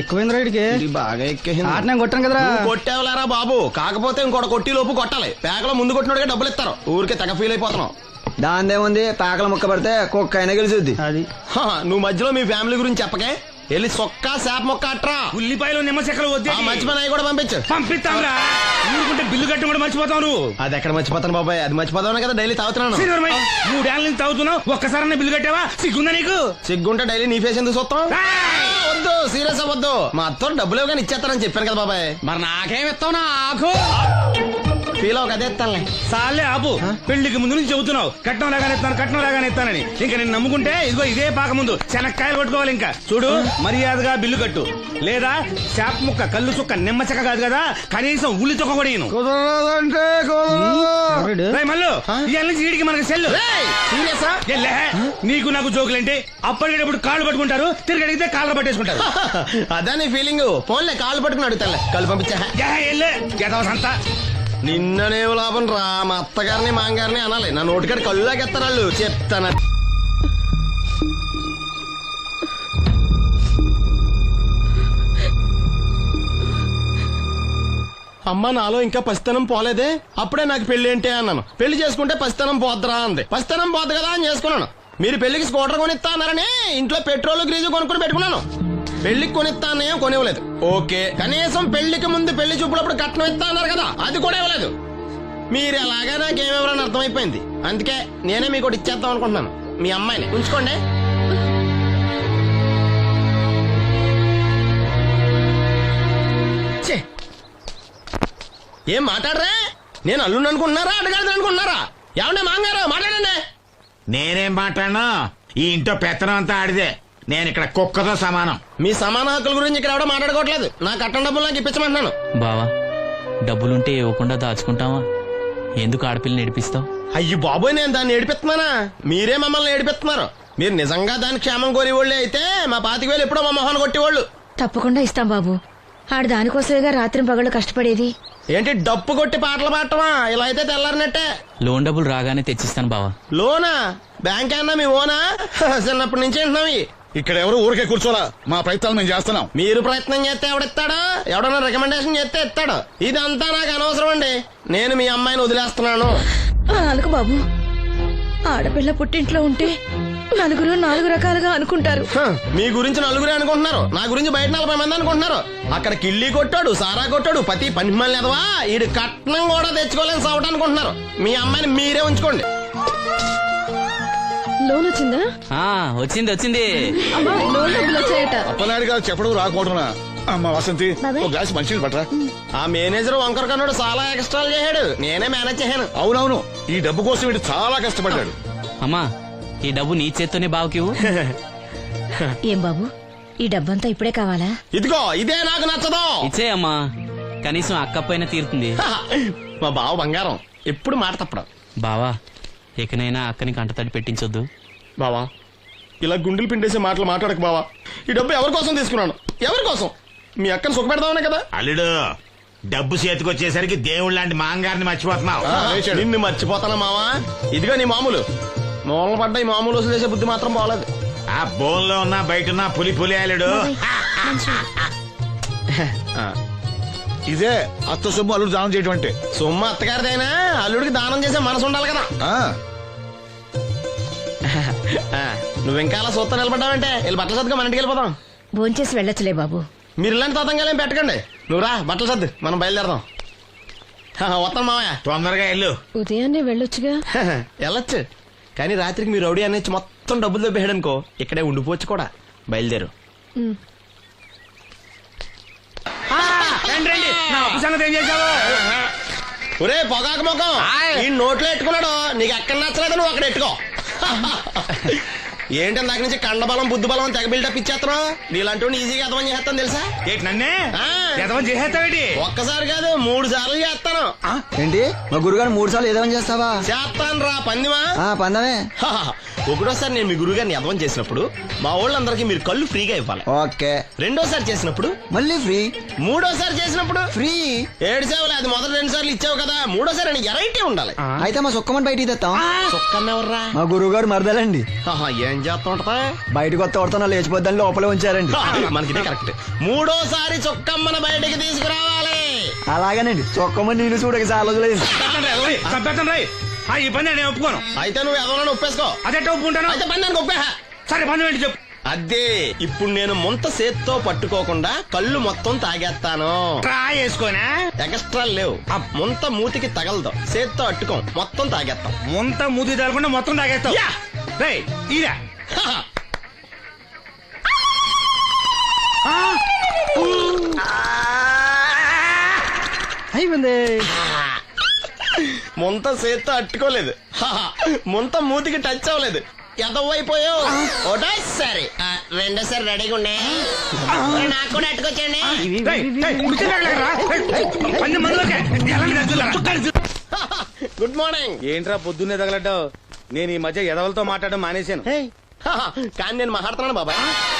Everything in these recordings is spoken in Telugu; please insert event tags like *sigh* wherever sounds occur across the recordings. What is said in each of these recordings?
ఎక్కువైంది రైడ్కి ఇది బాగా ఎక్కేసింది. కొట్టాను కదరా. నువ్వు కొట్టేవలేరా బాబు? కాకపోతే ఇంకోటి కొట్టి లోపు కొట్టాలి. పేకలో ముందు కొట్టినోడిగా డబ్బులు ఇస్తారు. ఊరికే తెగ ఫీల్ అయిపోతున్నావు. దాందేముంది? పేకల ముక్క పడితే కుక్క అయినా గెలిచుద్ది. అది. హా, నువ్వు మధ్యలో మీ ఫ్యామిలీ గురించి చెప్పకే. వెళ్ళి సొక్క శాప మొక్క అట్రా. ఉల్లిపాయలు నిమ్మ చెక్కలు వద్దే ఆ మంచి పని అవి కూడా పంపించు. పంపిస్తాంరా ఊరుకుంటే బిల్లు కట్టి కూడా మర్చిపోతావు నువ్వు. అది ఎక్కడ మర్చిపోతాను బాబాయ్? అది మర్చిపోతాను కదా డైలీ తాగుతున్నాను. శ్రీధర్మయ్య, మూడేళ్ళ నుంచి తాగుతున్నావు. ఒక్కసారన్నా బిల్లు కట్టావా? సిగ్గుందా నీకు? సిగ్గుంటే డైలీ నీ ఫేస్ ఎందుకు చూస్తాం! వద్దు సీరియస్ అవ్వద్దు. మా అత్తో డబ్బులు కానీ ఇచ్చేస్తానని చెప్పాను కదా బాబాయ్. మరి నాకేం ఇస్తావు నాకు ఫీల్ అవ్వక అదే ఇస్తానులే. సాలే ఆపు. పెళ్ళికి ముందు నుంచి చెబుతున్నావు. కట్నం లాగానే ఇస్తాను కట్నం లాగానే ఇస్తానని. ఇంకా నేను నమ్ముకుంటే ఇదిగో ఇదే పాక ముందు. శనక్కాయలు కొట్టుకోవాలి ఇంకా. చూడు మర్యాదగా బిల్లు కట్టు. లేదా చేప ముక్క కళ్ళు చుక్క నిమ్మ చెక్క కాదు కదా కనీసం ఉల్లి చుక్క కూడా ఇయ్యను. కుదరదంటే రైడ్ రేయ్ మల్లు ఇవాళ నుంచి వీడికి మనకి సీరియస్ నీకు నాకు జోకులంటే అప్పటికేటప్పుడు కాళ్ళు పట్టుకుంటారు తిరిగి అడిగితే కాళ్ళు పట్టేసుకుంటారు. అదే నీ ఫీలింగ్ ఫోన్లే కాళ్ళు పట్టుకుని అడుగుతానులే. కాళ్ళు పంపించా. నిన్ననే లాభం రా. మా అత్తగారిని మాంగారిని అనాలి. నా నోటికాడ కళ్ళులాగా ఎత్తారు వాళ్ళు. చెప్తాను. అమ్మ నాలో ఇంకా పసితనం పోలేదే? అప్పుడే నాకు పెళ్ళి ఏంటి అన్నాను. పెళ్ళి చేసుకుంటే పసితనం పోద్దురా అంది. పసితనం పోద్దు కదా అని చేసుకున్నాను. మీరు పెళ్ళికి స్కూటర్ కొనిస్తా అన్నారని ఇంట్లో పెట్రోల్ గ్రీజు కొనుక్కుని పెట్టుకున్నాను. పెళ్ళికి కొనిస్తా అన్నయ్య కొనివ్వలేదు. ఓకే. కనీసం పెళ్ళికి ముందు పెళ్ళి చూపులప్పుడు కట్నం ఇస్తా అన్నారు కదా అది కూడా ఇవ్వలేదు. మీరు ఎలాగా నాకేమెవరని అర్థమైపోయింది. అందుకే నేనే మీకు ఇచ్చేద్దాం అనుకుంటున్నాను. మీ అమ్మాయిని. ఉంచుకోండి. ఏం మాట్లాడరా? నేను అల్లుని అనుకుంటున్నారా అడగాలి అనుకుంటున్నారా? ఏమన్నా మాంగారు మాట్లాడండి. నేనేం మాట్లాడను? ఈ ఇంట్లో పెత్తనం అంతా ఆడిదే. నేను ఇక్కడ కుక్కతో సమానం. మీ సమాన హక్కుల గురించి ఇక్కడ ఎవడో మాట్లాడుకోవట్లేదు. నా కట్టం డబ్బులు నాకు ఇప్పించమంటున్నాను. బావా డబ్బులుంటే ఇవ్వకుండా దాచుకుంటావా? ఎందుకు ఆడపిల్లని ఏడిపిస్తావు? అయ్యి బాబోయ్ నేను దాన్ని ఏడిపిస్తున్నానా? మీరే మమ్మల్ని ఏడిపిస్తున్నారు. మీరు నిజంగా దాని క్షేమం కోరేవాళ్ళే అయితే మా పాతిక వేలు ఎప్పుడో మా మొహాన్ని కొట్టేవాళ్ళు. తప్పకుండా ఇస్తాం బాబు. ఆడు దానికోసమేగా రాత్రి పగళ్ళు కష్టపడేది? ఏంటి డప్పు కొట్టి పాటలు పాడటమా? ఇలా అయితే తెల్లారినట్టే. లోన్ డబ్బులు రాగానే తెచ్చిస్తాను బావా. లోనా? బ్యాంక్ అన్నా మీ ఓనా? చిన్నప్పటి నుంచి వింటున్నాం ఇవి. ఇక్కడ ఎవరు ఊరికే కూర్చోలా? మా ప్రయత్నాలు మేము చేస్తున్నాం. మీరు ప్రయత్నం చేస్తే ఎవడిస్తాడు? ఎవడన్నా రికమెండేషన్ చేస్తే ఇస్తాడు. ఇదంతా నాకు అనవసరం అండి. నేను మీ అమ్మాయిని వదిలేస్తున్నాను. అనుకు బాబు. ఆడపిల్ల పుట్టింట్లో ఉంటే నలుగురు నాలుగు రకాలుగా అనుకుంటారు. హ, మీ గురించి నలుగురే అనుకుంటున్నారు. నా గురించి బయట నలభై మంది అనుకుంటున్నారు. అక్కడ కిళ్ళి కొట్టాడు సారా కొట్టాడు పతి పని మళ్ళీ ఎదవా ఈడు కట్నం కూడా తెచ్చుకోలేని సవట అనుకుంటున్నారు. మీ అమ్మాయిని మీరే ఉంచుకోండి. లోన్ వచ్చిందా? ఆ వచ్చింది వచ్చింది. అమ్మా లోన్ డబ్బులు వచ్చాయట. అప్పనాయుడు గారు చెప్పడం రాకపోవడమా అమ్మ వసంతి. ఒక గ్లాస్ మంచినీళ్ళు పట్టరా. ఆ మేనేజర్ వంకర కన్నుడు చాలా ఎక్స్ట్రాలు చేశాడు. నేనే మేనేజ్ చేశాను. అవునవును. ఈ డబ్బు కోసం వీడు చాలా కష్టపడ్డాడు. అమ్మా ఈ డబ్బు నీ చేత్తోనే బావకివు *laughs* ఏం బాబు? ఈ డబ్బంతా ఇప్పుడే కావాలా? ఇదిగో ఇదే నాకు నచ్చదు. ఇచ్చే అమ్మా కనీసం అక్క పైన తీరుతుంది. *laughs* మా బావ బంగారం. ఎప్పుడు మాట తప్పడం. బావా ఇకనైనా అక్కని కంటతడి పెట్టించొద్దు. బావా ఇలా గుండెలు పిండేసే మాటలు మాట్లాడక బావా. ఈ డబ్బు ఎవరి కోసం తీసుకున్నాను? ఎవరి కోసం? మీ అక్కను సుఖపెడదామనే కదా? అల్లుడు డబ్బు చేతికొచ్చేసరికి దేవుళ్ళ లాంటి మాంగారిని మర్చిపోతున్నావు. నిన్ను మర్చిపోతానా మావా? ఇదిగో నీ మామూలు. మూలన పడ్డ ఈ మామూలు వసూలు చేసే బుద్ధి మాత్రం బాగలేదు ఆ బోన్లో ఉన్నా బయట ఉన్నా పులి పులి అల్లుడు *laughs* ఇదే అత్త సొమ్ము అల్లుడు దానం చేయటం అంటే సొమ్ము అత్తగారిదైనా అల్లుడికి దానం చేసే మనసు ఉండాలి కదా. నువ్వు ఇంకా అలా సూత్రం నిలబడ్డావంటే వీళ్ళు బట్టలు సర్దుగా మన ఇంటికి వెళ్ళిపోదాం. భోంచేసి వెళ్ళొచ్చులే బాబు. మీరు ఇలాంటి తతంగాలు ఏం పెట్టకండి. నువ్వు రా బట్టలు సర్దు. మనం బయలుదేరదాం. హ, వస్తాను మావయ్య. తొందరగా వెళ్ళు. ఉదయాన్నే వెళ్ళొచ్చుగా? వెళ్ళొచ్చు. కానీ రాత్రికి మీరు రౌడీ అనేది మొత్తం డబ్బులు దొబ్బేయడం అనుకో ఇక్కడే ఉండిపోవచ్చు కూడా. బయలుదేరు. ఉమ్. రండి రండి. నా అప్పు సంగతి ఏం చేశావు? ఒరే పొగాకు ముఖం. ఈ నోట్లో ఎట్టుకున్నాడు నీకు ఎక్కడ నచ్చలేదు నువ్వు అక్కడ ఎట్టుకో. *laughs* ఏంటి దాని నుంచి కండబలం బుద్ధి బలం అని తెగ బిల్డప్ ఇచ్చేస్తున్నావు? నీలాంటి ఈజీగా అర్థం చేస్తాను తెలుసా? ఏంటి నన్నే? ఆ. ఎదవం చేసేస్తావేటి? ఒక్కసారి కాదు మూడు సార్లు చేస్తాను. ఏంటి? మా గురుగారు మూడు సార్లు ఏదేమని చేస్తావా? చేస్తాను రా పందిమా. ఆ పందమే. ఒకటోసారి నేను మీ గురుగారిని అర్థం చేసినప్పుడు మా వాళ్ళందరికీ మీరు కళ్ళు ఫ్రీగా ఇవ్వాలి. ఓకే. రెండోసారి చేసినప్పుడు? మళ్ళీ ఫ్రీ? మూడోసారి చేసినప్పుడు? ఫ్రీ? ఏడు సేవలు అది మొదటి రెండు సార్లు ఇచ్చావు కదా. మూడోసారి ఎరైటీ ఉండాలి. అయితే మా సుక్కమని బయటికి తెస్తాం సుక్కన్న ఎవర్రా? మా గురువు గారు మరదలండి ఏం చేస్తా ఉంటదా బయటకు వస్తే కొడతాను లేచిపోద్దని లోపలే ఉంచారండి. *laughs* మనకి కరెక్ట్. మూడోసారి చొక్కమ్మన బయటికి తీసుకురావాలి. అలాగేనండి చొక్కమని నేను చూడక చాలా రోజులైంది. ఆ, ఈ పని నేను ఒప్పుకోను. అయితే నువ్వు ఎవరైనా ఒప్పేసుకో. అదెట్ట ఒప్పుకుంటాను. అయితే పని దానికి ఒప్పేహ. సరే పని ఏంటి చెప్పు. అదే ఇప్పుడు నేను ముంత సేత్తో పట్టుకోకుండా కళ్ళు మొత్తం తాగేస్తాను. ట్రా వేసుకోనా? ఎక్స్ట్రా లేవు. ఆ. ముంత మూతికి తగలదు. సేత్తో అట్టుకోం మొత్తం తాగేస్తాం. ముంత మూతి తగలకుండా మొత్తం తాగేస్తావు. యా. రే ఇరా అయిపోయింది. ముంత సేత్తో అట్టుకోలేదు. హహ. ముంత మూతికి టచ్ అవ్వలేదు. ఎంతవైపోయావు ఒకటోసారి ఆ, రెండోసారి రెడీగా ఉండే. నాకు కూడా అట్టుకొచ్చండి? *laughs* Good morning. ఏంట్రా పొద్దున్నే తగలడ్డావు? నేను ఈ మధ్య ఎదవలతో మాట్లాడడం మానేశాను. *laughs* కానీ నేను మాట్లాడుతున్నాను బాబాయ్.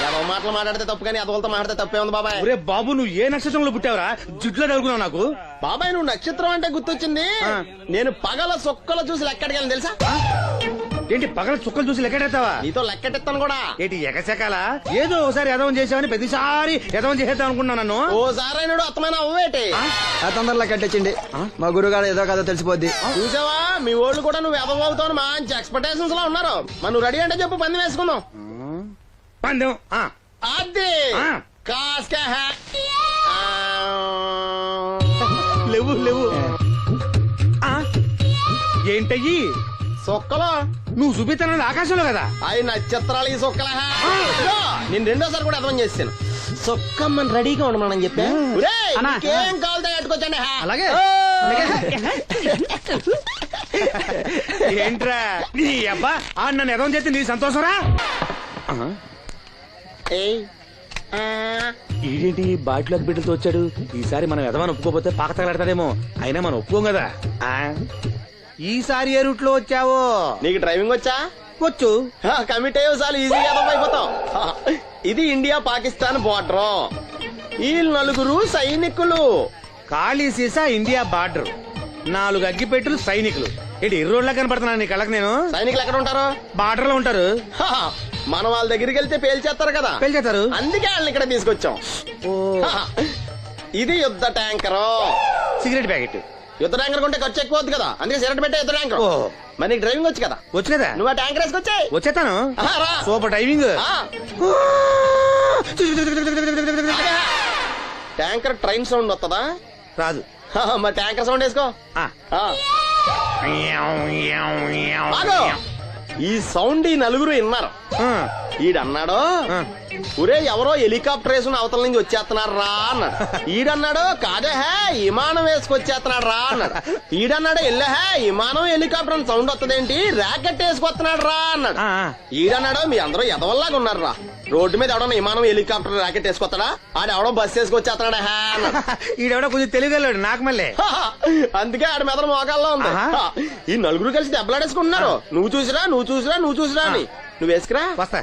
ఏదో మాటలు మాట్లాడితే తప్పు కానీ అదవులతో మాట్లాడితే తప్పే ఉంది బాబాయ్. ఒరే బాబు నువ్వు ఏ నక్షత్రంలో పుట్టావురా? జుట్లో తగులుకున్నావు నాకు. బాబాయ్ నువ్వు నక్షత్రం అంటే గుర్తొచ్చింది. నేను పగల సొక్కలు చూసి వెళ్ళను తెలుసా? ఏంటి పగల చుక్కలు చూసి లెక్కెడతావా నీతో లెక్కెట్టిస్తాను కూడా. ఏంటి ఎగసెకాల? ఏదో ఒకసారి ఎదవం చేసావని ప్రతిసారి ఎదవం చేసేద్దాం అనుకున్నా నన్ను. ఓసారి అయినాడు అత్తమైన అవ్వేటి. ఆ? తొందరలో కట్టించండి మా గురుగారు ఏదో కథ తెలిసిపోద్ది. చూసావా? మీ వాళ్ళు కూడా నువ్వు ఎదవవుతావు మంచి ఎక్స్పెక్టేషన్స్లో ఉన్నారు. నువ్వు రెడీ అంటే చెప్పు పంది వేసుకుందాం. పందెం. ఆ, అది. ఆ. కాస్క హే. ఆ. లేవు లేవు. ఆ. ఏంటయ్యి? సొక్కలో. నువ్వు చూపిస్తానది ఆకాశంలో కదా? అవి నక్షత్రాలు ఈ సొక్కల నేను రెండోసారి కూడా అర్థం చేస్తాను సొక్కమ్మని రెడీగా ఉండమని చెప్పా. ఒరేయ్, అన్నా. నీకేం కావాలితే కట్టుకోవచ్చండి అలాగే. *laughs* ఏంట్రా? నీ అబ్బా ఆ నన్ను ఎదవం చేస్తే నీ సంతోషరా. ఈడేంటి బాటిలోకి బిడ్డలతో వచ్చాడు? ఈసారి మనం ఎదవని ఒప్పుకోపోతే పాక తగలాడతాడేమో. అయినా మనం ఒప్పుకోం కదా? ఆ? ఈసారి ఏ రూట్లో వచ్చావో? నీకు డ్రైవింగ్ వచ్చా? వచ్చు. కమిట్ అయ్యే చాలు ఈజీగా అయిపోతాం. ఇది ఇండియా పాకిస్తాన్ బోర్డర్. ఈ నలుగురు సైనికులు. ఖాళీ సీసా ఇండియా బార్డర్. నాలుగు అగ్గిపెట్టులు సైనికులు. ఏంటి ఇర్రోడ్లా కనపడుతున్నాను నీ కళ్ళకి నేను? సైనికులు ఎక్కడ ఉంటారు? బార్డర్లో ఉంటారు. హ, మనం వాళ్ళ దగ్గరికి వెళ్తే పేల్చేస్తారు కదా. పెళ్చేస్తారు అందుకే వాళ్ళని ఇక్కడ తీసుకొచ్చాం. ఇది యుద్ధ ట్యాంకర్. Cigarette packet. యుద్ధ ట్యాంకర్ కొంటే ఖర్చు ఎక్కువ అవుతుంది కదా. అందుకే సిగరెట్ పెట్టే యుద్ధ ట్యాంకర్. ఓ. మరి నీకు డ్రైవింగ్ వచ్చు కదా? వచ్చు కదా? నువ్వు ఆ ట్యాంకర్ వేసుకొచ్చాయి. వచ్చేస్తాను. Super timing tanker train sound వస్తుందా రాదు. మరి ట్యాంకర్ సౌండ్ వేసుకో. ఈ సౌండ్ ఈ నలుగురు విన్నారు. ఈడన్నాడు. ఒరే ఎవరో హెలికాప్టర్ వేసుకుని అవతల నుంచి వచ్చేస్తున్నారు రా అన్నాడు. ఈడన్నాడు కాదే హే విమానం వేసుకొచ్చేస్తున్నాడు రా అన్నాడు. ఈడన్నాడు ఎల్లే హే విమానం హెలికాప్టర్ అని సౌండ్ వస్తుందేంటి ర్యాకెట్ వేసుకొస్తున్నాడు రా అన్నాడు. ఈడన్నాడు మీ అందరూ ఎదవల్లాగా ఉన్నారు రా రోడ్డు మీద ఎవడన్నా విమానం హెలికాప్టర్ ర్యాకెట్ వేసుకొస్తాడా? ఆడ ఎవడో బస్ వేసుకొచ్చేస్తున్నాడు హే అన్నాడు. *laughs* ఈడెవడో కొంచెం తెలియగలడు నాకు మళ్ళీ. అందుకే ఆడ మెదడు మోకాల్లో ఉంది. ఈ నలుగురు కలిసి దెబ్బలాడేసుకుంటున్నారు. నువ్వు చూసిరా నువ్వు చూసిరా నువ్వు చూసిరా అని. నువ్వు వేసుకురా. వస్తా.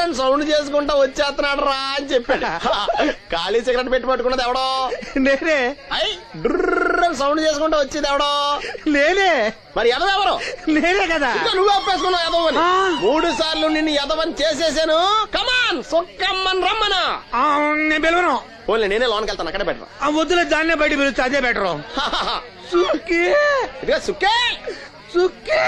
అని సౌండ్ చేసుకుంటా వచ్చేస్తున్నాడు రా అని చెప్పాడు. ఖాళీ సిగరెట్ పెట్టి పట్టుకున్నది ఎవడో? నేనే. అయ్ సౌండ్ చేసుకుంటా వచ్చేది ఎవడో? నేనే. మరి ఎదవెవరు నేనే కదా. ఇంకా నువ్వు ఒప్పేసుకున్నావు ఎదవని. మూడు సార్లు నిన్ను ఎదవని చేసేసాను. కమాన్ సొక్కమ్మన్ రమ్మనా. ఆ, నేను పిలవను. ఓన్లీ నేనే లోన్కి వెళ్తాను అక్కడే పెట్టరా. ఆ వద్దులే దాన్నే బయట పిలుస్తా అదే బెటరు. సుఖీ *laughs* ఇదిగా సుక్కే. సుఖీ